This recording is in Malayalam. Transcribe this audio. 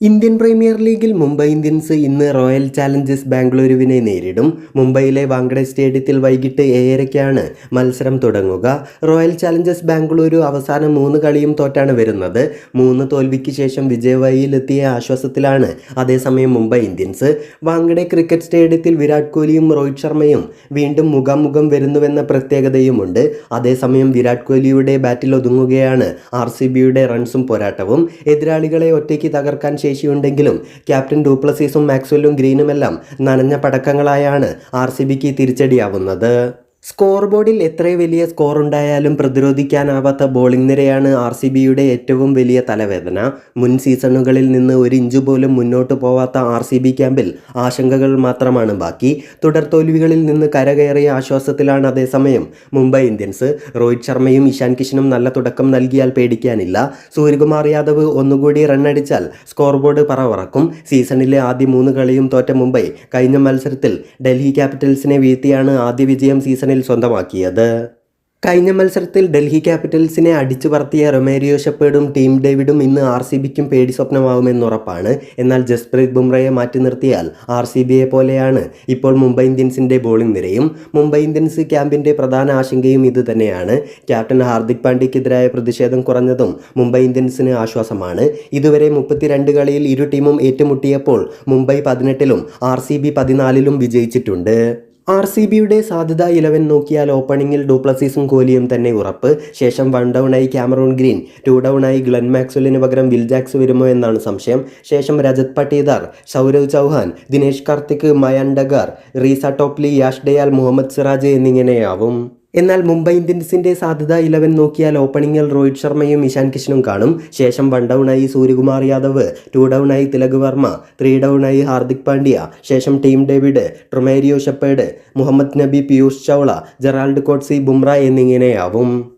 ഇന്ത്യൻ പ്രീമിയർ ലീഗിൽ മുംബൈ ഇന്ത്യൻസ് ഇന്ന് റോയൽ ചാലഞ്ചേഴ്സ് ബാംഗ്ലൂരുവിനെ നേരിടും. മുംബൈയിലെ വാങ്കഡെ സ്റ്റേഡിയത്തിൽ വൈകിട്ട് ഏഴരയ്ക്കാണ് മത്സരം തുടങ്ങുക. റോയൽ ചാലഞ്ചേഴ്സ് ബാംഗ്ലൂരു അവസാന മൂന്ന് കളിയും തോറ്റാണ് വരുന്നത്. മൂന്ന് തോൽവിക്ക് ശേഷം വിജയവായിയിലെത്തിയ ആശ്വാസത്തിലാണ് അതേസമയം മുംബൈ ഇന്ത്യൻസ്. വാങ്കഡെ ക്രിക്കറ്റ് സ്റ്റേഡിയത്തിൽ വിരാട് കോഹ്ലിയും രോഹിത് ശർമ്മയും വീണ്ടും മുഖാമുഖം വരുന്നുവെന്ന പ്രത്യേകതയുമുണ്ട്. അതേസമയം വിരാട് കോഹ്ലിയുടെ ബാറ്റിൽ ഒതുങ്ങുകയാണ് ആർ റൺസും പോരാട്ടവും. എതിരാളികളെ ഒറ്റയ്ക്ക് തകർക്കാൻ ശേഷിയുണ്ടെങ്കിലും ക്യാപ്റ്റൻ ഡൂപ്ലസീസും മാക്സ്വെല്ലും ഗ്രീനുമെല്ലാം നനഞ്ഞ പടക്കങ്ങളായാണ് ആർ സി ബിക്ക് തിരിച്ചടിയാവുന്നത്. സ്കോർ ബോർഡിൽ എത്ര വലിയ സ്കോർ ഉണ്ടായാലും പ്രതിരോധിക്കാനാവാത്ത ബോളിംഗ് നിരയാണ് ആർ സി ബിയുടെ ഏറ്റവും വലിയ തലവേദന. മുൻ സീസണുകളിൽ നിന്ന് ഒരു ഇഞ്ച് പോലും മുന്നോട്ട് പോവാത്ത ആർ സി ബി ക്യാമ്പിൽ ആശങ്കകൾ മാത്രമാണ് ബാക്കി. തുടർ തോൽവികളിൽ നിന്ന് കരകയറിയ ആശ്വാസത്തിലാണ് അതേസമയം മുംബൈ ഇന്ത്യൻസ്. രോഹിത് ശർമ്മയും ഇഷാൻ കിഷനും നല്ല തുടക്കം നൽകിയാൽ പേടിക്കാനില്ല. സൂര്യകുമാർ യാദവ് ഒന്നുകൂടി റണ്ണടിച്ചാൽ സ്കോർ ബോർഡ് പറവറക്കും. സീസണിലെ ആദ്യ മൂന്ന് കളിയും തോറ്റ മുംബൈ കഴിഞ്ഞ മത്സരത്തിൽ ഡൽഹി ക്യാപിറ്റൽസിനെ വീഴ്ത്തിയാണ് ആദ്യ വിജയം സീസണിൽ സ്വന്തമാക്കിയത്. കഴിഞ്ഞ മത്സരത്തിൽ ഡൽഹി ക്യാപിറ്റൽസിനെ അടിച്ചു പറത്തിയ റൊമേരിയോ ഷെപ്പേർഡും ടീം ഡേവിഡും ഇന്ന് ആർ സി ബിക്കും പേടി സ്വപ്നമാവുമെന്നുറപ്പാണ് എന്നാൽ ജസ്പ്രീത് ബുംറയെ മാറ്റി നിർത്തിയാൽ ആർ സി ബിയെ പോലെയാണ് ഇപ്പോൾ മുംബൈ ഇന്ത്യൻസിന്റെ ബോളിംഗ് നിരയും. മുംബൈ ഇന്ത്യൻസ് ക്യാമ്പിന്റെ പ്രധാന ആശങ്കയും ഇത് തന്നെയാണ്. ക്യാപ്റ്റൻ ഹാർദിക് പാണ്ഡ്യക്കെതിരായ പ്രതിഷേധം കുറഞ്ഞതും മുംബൈ ഇന്ത്യൻസിന് ആശ്വാസമാണ്. ഇതുവരെ മുപ്പത്തിരണ്ട് കളിയിൽ ഇരു ടീമും ഏറ്റുമുട്ടിയപ്പോൾ മുംബൈ പതിനെട്ടിലും ആർ സി ബി പതിനാലിലും വിജയിച്ചിട്ടുണ്ട്. ആർ സി ബിയുടെ സാധ്യത ഇലവൻ നോക്കിയാൽ ഓപ്പണിംഗിൽ ഡൂപ്ലസീസും കോലിയും തന്നെ ഉറപ്പ്. ശേഷം വൺ ഡൗണായി ക്യാമറോൺ ഗ്രീൻ ടു ഡൗണായി ഗ്ലെൻ മാക്സ്വലിന് പകരം വിൽജാക്സ് വരുമോ എന്നാണ് സംശയം. ശേഷം രജത് പട്ടീദാർ സൗരവ് ചൗഹാൻ ദിനേശ് കാർത്തിക് മയൻ ഡഗാർ റീസ ടോപ്ലി യാഷ് ഡയാൽ മുഹമ്മദ് സിറാജ് എന്നിങ്ങനെയാവും. എന്നാൽ മുംബൈ ഇന്ത്യൻസിന്റെ സാധ്യത ഇലവൻ നോക്കിയാൽ ഓപ്പണിംഗിൽ രോഹിത് ശർമ്മയും ഇഷാൻ കിഷനും കാണും. ശേഷം വൺ ഡൗണായി സൂര്യകുമാർ യാദവ് ടു ഡൗണായി തിലക് വർമ്മ ത്രീ ഡൗണായി ഹാർദിക് പാണ്ഡ്യ ശേഷം Tim David Romario Shepherd Mohammad Nabi Piyush Chawla Gerald Coetzee Bumrah എന്നിങ്ങനെയാവും.